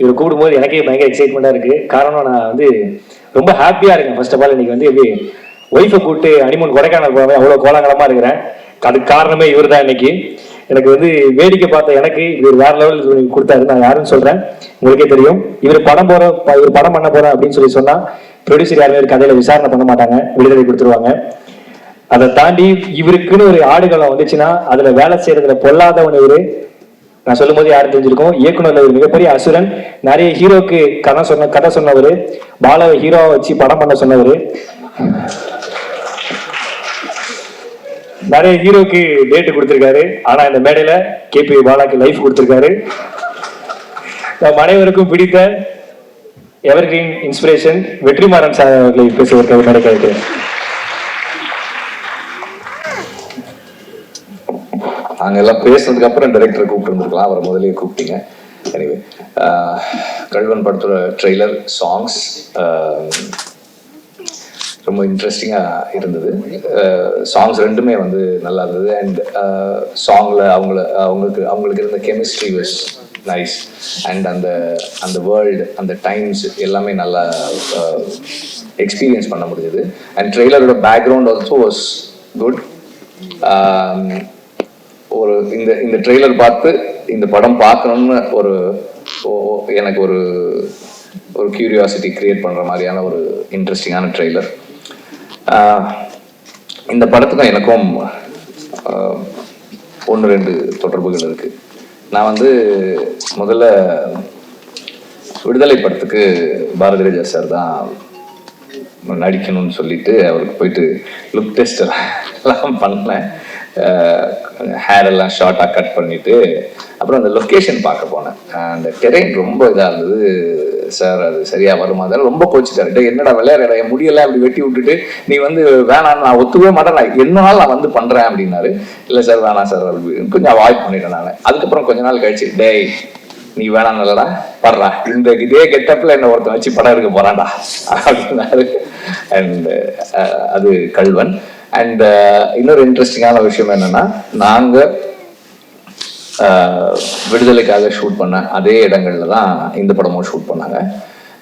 இவர் கூடும்போது எனக்கே பயங்கர எக்ஸைட்மெண்ட்டாக இருக்குது காரணம் நான் வந்து ரொம்ப ஹாப்பியாக இருக்கேன். ஃபர்ஸ்ட் ஆஃப் ஆல் இன்னைக்கு வந்து எப்படி ஒய்ஃபை கூப்பிட்டு அனிமன் கொடைக்கானல் போகாமல் அவ்வளோ கோலாகலமாக இருக்கிறேன். அதுக்கு காரணமே இவர் தான் இன்னைக்கு. எனக்கு வந்து வேடிக்கை பார்த்த எனக்கு இவர் வேற லெவல் கொடுத்தாரு. நான் யாருன்னு சொல்றேன்? உங்களுக்கே தெரியும். இவர் படம் போற இவர் படம் பண்ண போறேன் அப்படின்னு சொல்லி சொன்னா ப்ரொடியூசர் யாருமே ஒரு கதையில விசாரணை பண்ண மாட்டாங்க. விடுதலை கொடுத்துருவாங்க. அதை தாண்டி இவருக்குன்னு ஒரு ஆடுகளம் வந்துச்சுன்னா அதுல வேலை செய்யறதுல பொல்லாதவன் இவரு. நான் சொல்லும் போது யாரும் தெரிஞ்சிருக்கோம் இயக்குனர்ல ஒரு மிகப்பெரிய அசுரன். நிறைய ஹீரோக்கு கதை சொன்ன கதை சொன்னவர். பாலாவை ஹீரோவை வச்சு படம் பண்ண சொன்னவர். நிறைய ஹீரோக்கு டேட்டு கொடுத்துருக்காரு. ஆனா இந்த மேடையில கேபி பாலாக்கு லைஃப் கொடுத்துருக்காரு. நம் அனைவருக்கும் பிடித்த எவர்கிரீன் இன்ஸ்பிரேஷன் வெற்றிமாறன் சார் அவர்களை பேசுவதற்கு மேடை நாங்க எல்லாம் பேசுனதுக்கு அப்புறம் டைரக்டர் கூப்பிட்டு இருந்திருக்கலாம் அவரை முதலே கூப்பிட்டீங்க. எனிவே கல்வன் படத்தோட ட்ரெய்லர் சாங்ஸ் ரொம்ப இன்ட்ரெஸ்டிங்காக இருந்தது. சாங்ஸ் ரெண்டுமே வந்து நல்லா இருந்தது. அண்ட் சாங்கில் அவங்கள அவங்களுக்கு அவங்களுக்கு இருந்த கெமிஸ்ட்ரி வாஸ் நைஸ் அண்ட் அந்த அந்த வேர்ல்டு அந்த டைம்ஸ் எல்லாமே நல்லா எக்ஸ்பீரியன்ஸ் பண்ண முடிஞ்சது. அண்ட் ட்ரெய்லரோட பேக்ரவுண்ட் ஆல்சோ வாஸ் குட் ஒரு இந்த இந்த ட்ரெய்லர் பார்த்து இந்த படம் பார்க்கணும்னு ஒரு ஓ- எனக்கு ஒரு ஒரு கியூரியாசிட்டி கிரியேட் பண்ற மாதிரியான ஒரு இன்ட்ரெஸ்டிங்கான ட்ரெய்லர் இந்த படத்துக்கும் எனக்கும் ஒன்று ரெண்டு தொடர்புகள் இருக்கு. நான் வந்து முதல்ல விடுதலை படத்துக்கு பாரதி ராஜா சார் தான் நடிக்கணும்னு சொல்லிட்டு அவருக்கு போயிட்டு லுக் டெஸ்ட் எல்லாம் பண்ணேன். ஹேர் எல்லாம் ஷார்ட்டாக கட் பண்ணிட்டு அப்புறம் அந்த லொக்கேஷன் பார்க்க போனேன். அந்த டெரெயின் ரொம்ப இதாக இருந்தது. சார் அது சரியா வருமா? அதெல்லாம் ரொம்ப கோச்சிட்டாரு என்னடா விளையாட என் முடியெல்லாம் அப்படி வெட்டி விட்டுட்டு நீ வந்து வேணாம் நான் ஒத்துக்கவே மாட்டேன். நான் என்ன நாள் நான் வந்து பண்ணுறேன் அப்படின்னாரு. இல்லை சார் வேணாம் சார் அப்படின்னு கொஞ்சம் அவாய்ட் பண்ணிட்டேன் நான். அதுக்கப்புறம் கொஞ்ச நாள் கழிச்சு டேய் நீ வேணாம் நல்லடா படுறா இந்த இதே கெட்டப்பில் என்ன ஒருத்தன் வச்சு படம் எடுக்க போறான்டா அப்படின்னாரு. அண்ட் அது கல்வன். அண்ட் uh, இன்னொரு இன்ட்ரெஸ்டிங்கான விஷயம் என்னன்னா நாங்க விடுதலைக்காக ஷூட் பண்ண அதே இடங்கள்ல தான் இந்த படமும் ஷூட் பண்ணாங்க.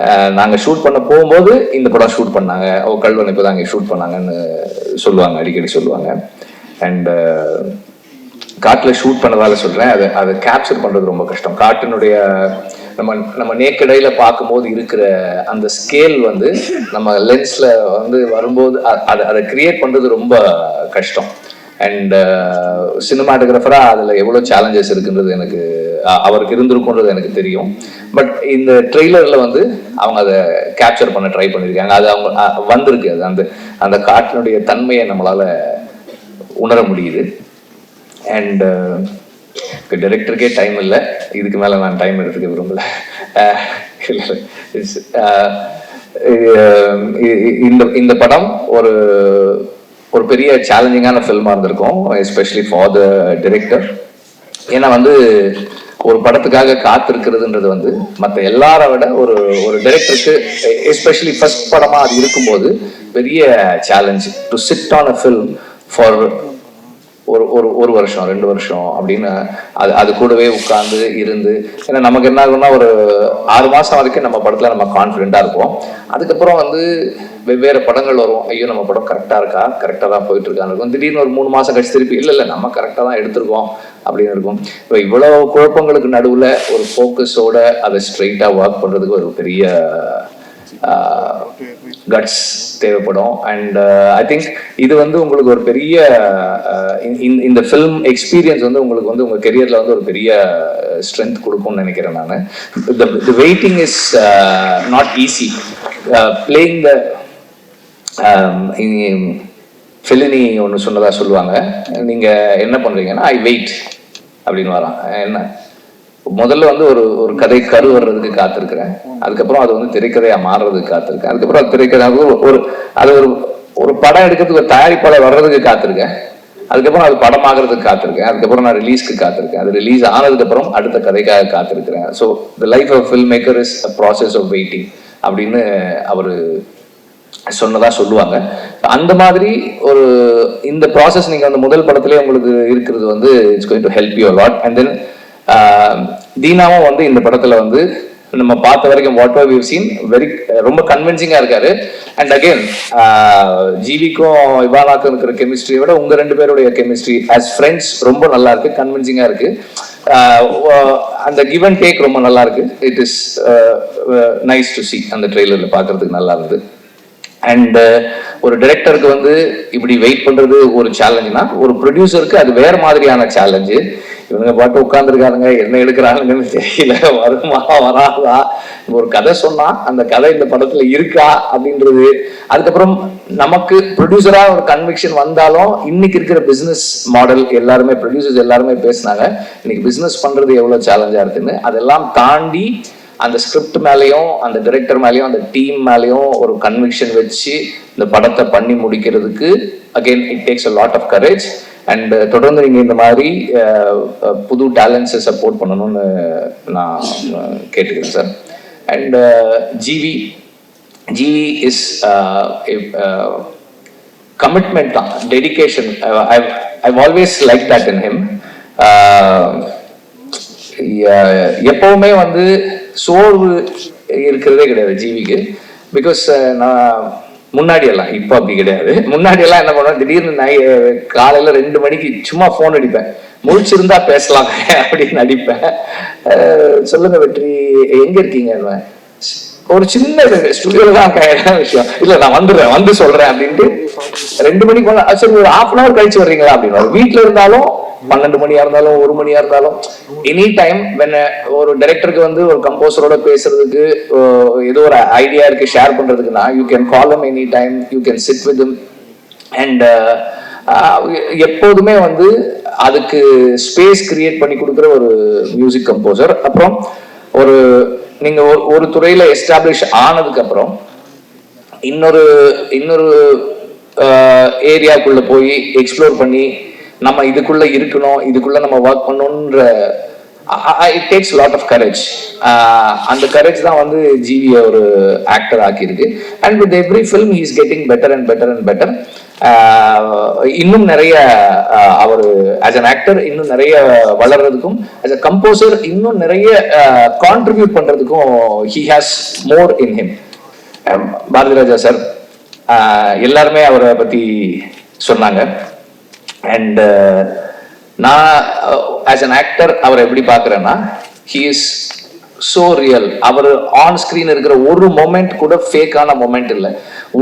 நாங்கள் நாங்க ஷூட் பண்ண போகும்போது இந்த படம் ஷூட் பண்ணாங்க. ஓ கல்வன் இப்போ இங்கே ஷூட் பண்ணாங்கன்னு சொல்லுவாங்க அடிக்கடி சொல்லுவாங்க. அண்ட் காட்டில் ஷூட் பண்ணதால சொல்றேன். அதை அதை கேப்சர் பண்றது ரொம்ப கஷ்டம். காட்டினுடைய நம்ம நம்ம நேக்கடையில பார்க்கும்போது இருக்கிற அந்த ஸ்கேல் வந்து நம்ம லென்ஸ்ல வந்து வரும்போது அதை அதை கிரியேட் பண்றது ரொம்ப கஷ்டம். அண்ட் சினிமாட்டோகிராஃபரா அதுல எவ்வளவு சேலஞ்சஸ் இருக்குன்றது எனக்கு அவருக்கு இருந்திருக்குன்றது எனக்கு தெரியும். பட் இந்த ட்ரெய்லர்ல வந்து அவங்க அதை கேப்சர் பண்ண ட்ரை பண்ணியிருக்காங்க அது அவங்க வந்திருக்கு. அது அந்த அந்த காட்டினுடைய தன்மையை நம்மளால உணர முடியுது. அண்ட் டைரக்டருக்கே டைம் இல்லை. இதுக்கு மேலே நான் டைம் எடுத்துக்க விரும்பல. இ- இந்த இந்த படம் ஒரு ஒரு பெரிய சேலஞ்சிங்கான ஃபில்மாக இருந்திருக்கும் எஸ்பெஷலி ஃபார் த டிரெக்டர் ஏன்னா வந்து ஒரு படத்துக்காக காத்திருக்கிறதுன்றது வந்து மற்ற எல்லார விட ஒரு ஒரு டைரக்டருக்கு எஸ்பெஷலி ஃபர்ஸ்ட் படமாக அது இருக்கும்போது பெரிய challenge to sit on a film for ஒரு ஒரு ஒரு வருஷம் ரெண்டு வருஷம் அப்படின்னு அது அது கூடவே உட்கார்ந்து இருந்து ஏன்னா நமக்கு என்ன ஆகும்னா ஒரு ஆறு மாதம் வரைக்கும் நம்ம படத்தில் நம்ம கான்ஃபிடென்ட்டாக இருப்போம். அதுக்கப்புறம் வந்து வெவ்வேறு படங்கள் வரும். ஐயோ நம்ம படம் கரெக்டாக இருக்கா? கரெக்டாக தான் போயிட்டு இருக்கான்னு இருக்கும். திடீர்னு ஒரு மூணு மாதம் கழிச்சு திருப்பி இல்லை இல்லை நம்ம கரெக்டாக தான் எடுத்திருக்கோம் அப்படின்னு இருக்கும். இப்போ இவ்வளோ குழப்பங்களுக்கு நடுவில் ஒரு ஃபோக்கஸோட அதை ஸ்ட்ரெயிட்டாக ஒர்க் பண்ணுறதுக்கு ஒரு பெரிய கட்ஸ் தேவைப்படும். அண்ட் ஐ திங்க் இது வந்து உங்களுக்கு ஒரு பெரிய uh, இந்த- இந்த ஃபிலிம் எக்ஸ்பீரியன்ஸ் வந்து உங்களுக்கு வந்து உங்கள் கெரியரில் வந்து ஒரு பெரிய uh, ஸ்ட்ரென்த் கொடுக்கும்னு நினைக்கிறேன் நான். The waiting is not easy playing the Fellini ஒன்று சொன்னதா சொல்லுவாங்க. நீங்கள் என்ன பண்ணுறீங்கன்னா ஐ வெயிட் அப்படின்னு வரான் என்ன? முதல்ல வந்து ஒரு ஒரு கதை கரு வர்றதுக்கு காத்திருக்கிறேன். அதுக்கப்புறம் அது வந்து திரைக்கதையா மாறுறதுக்கு காத்திருக்கேன். அதுக்கப்புறம் அது திரைக்கதை ஒரு ஒரு அது ஒரு ஒரு படம் எடுக்கிறதுக்கு ஒரு தயாரிப்பாளர் வர்றதுக்கு காத்திருக்கேன். அதுக்கப்புறம் அது படம் ஆகிறதுக்கு காத்திருக்கேன். அதுக்கப்புறம் நான் ரிலீஸ்க்கு காத்திருக்கேன். அது ரிலீஸ் ஆனதுக்கு அப்புறம் அடுத்த கதைக்காக காத்திருக்கிறேன். So the life of film maker is a process of waiting அப்படின்னு அவர் சொன்னதா சொல்லுவாங்க. அந்த மாதிரி ஒரு இந்த ப்ராசஸ் நீங்கள் அந்த முதல் படத்திலே உங்களுக்கு இருக்கிறது வந்து it's going to help you lot and then தீனாவும் வந்து இந்த படத்துல வந்து நம்ம பார்த்த வரைக்கும் வாட் வி சீன் வெரி ரொம்ப கன்வின்சிங்கா இருக்காரு. அண்ட் அகெயின் ஜிவிக்கும் இவானாக்கும் இருக்கிற கெமிஸ்ட்ரியை விட உங்க ரெண்டு பேருடைய கெமிஸ்ட்ரி ஆஸ் ஃப்ரெண்ட்ஸ் ரொம்ப நல்லா இருக்கு கன்வின்சிங்கா இருக்கு. அந்த கிவ் அண்ட் டேக் ரொம்ப நல்லா இருக்கு. It is nice to see அந்த ட்ரெய்லர்ல பாக்குறதுக்கு நல்லா இருந்தது. அண்ட் ஒரு டிரெக்டருக்கு வந்து இப்படி வெயிட் பண்றது ஒரு சேலஞ்சுனா ஒரு ப்ரொடியூசருக்கு அது வேற மாதிரியான சேலஞ்சு இவங்க பாட்டு உட்காந்துருக்காருங்க என்ன எடுக்கிறாங்கன்னு தெரியல வருமா வராதா? ஒரு கதை சொன்னா அந்த கதை இந்த படத்துல இருக்கா அப்படின்றது. அதுக்கப்புறம் நமக்கு ப்ரொடியூசரா ஒரு கன்விக்ஷன் வந்தாலும் இன்னைக்கு இருக்கிற பிசினஸ் மாடல் எல்லாருமே ப்ரொடியூசர்ஸ் எல்லாருமே பேசினாங்க இன்னைக்கு பிசினஸ் பண்றது எவ்வளவு சேலஞ்சா இருக்குன்னு அதெல்லாம் தாண்டி அந்த ஸ்கிரிப்ட் மேலேயும் அந்த டிரெக்டர் மேலேயும் அந்த டீம் மேலேயும் ஒரு கன்விக்ஷன் வச்சு இந்த படத்தை பண்ணி முடிக்கிறதுக்கு again it takes a lot of courage and தொடர்ந்து நீங்க இந்த மாதிரி uh, uh, புது டேலண்ட்ஸை சப்போர்ட் பண்ணணும்னு நான் uh, கேட்டுக்கிறேன் sir and GV GV is commitment தான் dedication I always like that in him எப்பவுமே வந்து சோர்வு இருக்கிறதே கிடையாது ஜீவிக்கு. பிகாஸ் நான் முன்னாடி எல்லாம் இப்போ அப்படி கிடையாது. முன்னாடி எல்லாம் என்ன பண்ணுவேன்? திடீர்னு நை காலையில் ரெண்டு மணிக்கு சும்மா ஃபோன் அடிப்பேன். முழிச்சிருந்தா பேசலாம் அப்படின்னு அடிப்பேன். சொல்லுங்க வெற்றி எங்க இருக்கீங்க? ஒரு சின்ன ஸ்டுடியோல தான் விஷயம்? இல்ல நான் வந்துடுறேன் வந்து சொல்றேன் அப்படின்ட்டு. ரெண்டு மணிக்கு சரி ஒரு ஹாஃப் அன் அவர் கழிச்சு வர்றீங்களா? அப்படின்னு. வீட்டுல இருந்தாலும் பன்னெண்டு மணியா இருந்தாலும் ஒரு மணியா இருந்தாலும் எனி டைம் வென் ஒரு டைரக்டருக்கு வந்து ஒரு கம்போசரோட பேசுறதுக்கு uh, ஏதோ ஒரு ஐடியா இருக்கு share பண்றதுக்குன்னா you can call him any time you can sit with and எப்போதுமே வந்து அதுக்கு ஸ்பேஸ் கிரியேட் பண்ணி கொடுக்குற ஒரு மியூசிக் கம்போசர் அப்புறம் ஒரு நீங்க ஒரு ஒரு துறையில எஸ்டாப்ளிஷ் ஆனதுக்கு அப்புறம் இன்னொரு இன்னொரு uh, ஏரியாக்குள்ள போய் எக்ஸ்ப்ளோர் பண்ணி நம்ம இதுக்குள்ள இருக்கணும் இதுக்குள்ள நம்ம ஒர்க் பண்ணணுன்ற it takes lot of courage அந்த கரேஜ் தான் வந்து ஜிவிய ஒரு actor ஆக்கியிருக்கு. And with every film is getting better and better and better இன்னும் நிறைய அவர் ஆஸ் அன் ஆக்டர் இன்னும் நிறைய வளர்றதுக்கும் ஆஸ் அ கம்போசர் இன்னும் நிறைய uh, கான்ட்ரிபியூட் பண்றதுக்கும் he has more in him Bharathi Raja sir uh, எல்லாருமே அவரை பத்தி சொன்னாங்க. அண்ட் uh, நான் ஆஸ் அன் ஆக்டர் அவர் எப்படி பார்க்குறேன்னா ஹி இஸ் சோ ரியல் அவர் ஆன் ஸ்க்ரீன் இருக்கிற ஒரு மொமெண்ட் கூட ஃபேக்கான மொமெண்ட் இல்லை.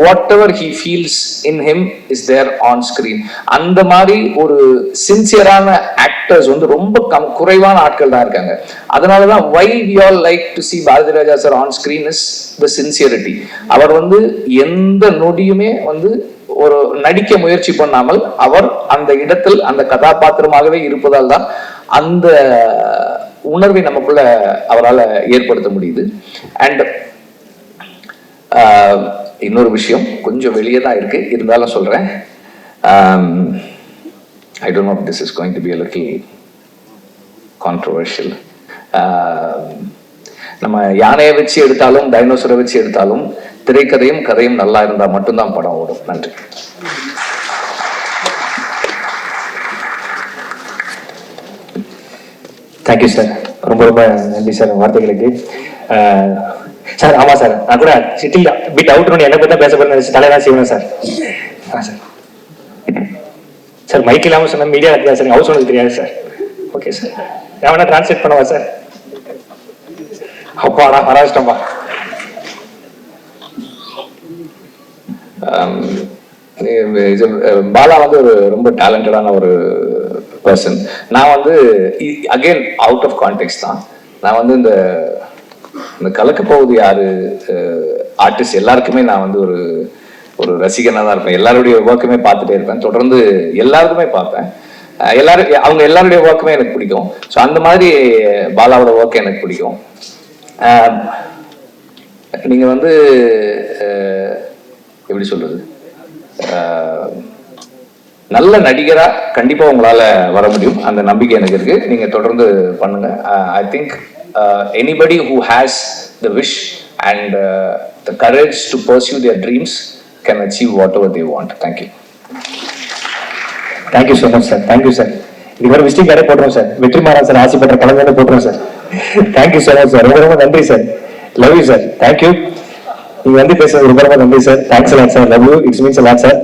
Whatever he feels in him is there on screen அந்த மாதிரி ஒரு சின்சியரான ஆக்டர்ஸ் வந்து ரொம்ப கம் குறைவான ஆட்கள் தான் இருக்காங்க. அதனால தான் why we all like to see Bharathi Raja sir on screen is the sincerity அவர் வந்து எந்த நொடியுமே வந்து ஒரு நடிக்க முயற்சி பண்ணாமல் அவர் அந்த இடத்தில் அந்த கதாபாத்திரமாகவே இருப்பதால் தான் அந்த உணர்வை நமக்குள்ள அவரால் ஏற்படுத்த முடியுது. அண்ட் இன்னொரு விஷயம் கொஞ்சம் வெளியே தான் இருக்கு. இருந்தாலும் சொல்றேன். I don't know this is going to be a little controversial நம்ம யானையை வச்சு எடுத்தாலும் டைனோசரை வச்சு எடுத்தாலும் திரைக்கதையும் கதையும் நல்லா இருந்தால் மட்டும்தான் படம் ஓடும். நன்றி. தேங்க்யூ சார் ரொம்ப ரொம்ப நன்றி சார் வார்த்தைகளுக்கு. சார் ஆமா சார் நான் கூட சிட்டில் பிட் அவுட் என்ன பத்தி பேச போறேன் தலைதான் செய்வேன் சார் ஆ சார் சார் மைக் இல்லாம சொன்ன மீடியா இருக்கா சார் ஹவுஸ் ஒன்று தெரியாது சார் ஓகே சார் நான் வேணா டிரான்ஸ்லேட் பண்ணவா சார் அப்பாடா மகாராஷ்டிரமா இது, பாலா வந்து ஒரு ரொம்ப டேலண்டடான ஒரு பர்சன் நான் வந்து அகைன் அவுட் ஆஃப் கான்டெக்ட் தான். நான் வந்து இந்த இந்த கலக்க போகுது யாரு ஆர்டிஸ்ட் எல்லாருக்குமே நான் வந்து ஒரு ஒரு ரசிகனாக தான் இருப்பேன். எல்லாருடைய ஒர்க்குமே பார்த்துட்டே இருப்பேன். தொடர்ந்து எல்லாருக்குமே பார்ப்பேன். எல்லாரும் அவங்க எல்லாருடைய ஒர்க்குமே எனக்கு பிடிக்கும். ஸோ அந்த மாதிரி பாலாவோட ஒர்க் எனக்கு பிடிக்கும். நீங்கள் வந்து எப்படி சொல்றது? நல்ல நடிகரா கண்டிப்பா உங்களால வர முடியும். அந்த நம்பிக்கை எனக்கு இருக்கு. நீங்க தொடர்ந்து பண்ணுங்க. I think anybody who has the wish and the courage to pursue their dreams can achieve whatever they want thank you thank you so much sir thank you sir இது மாதிரி விசிட்டிங் கார்டே போட்டுருவோம் சார் வெற்றி மாறா sir ஆசைப்பட்ட கலந்து போட்டுருவோம் sir thank you so much sir ரொம்ப ரொம்ப நன்றி sir love you sir thank you நீங்க வந்து பேசுறது ரொம்ப ரொம்ப நன்றி sir thanks lot sir love you it's means lot sir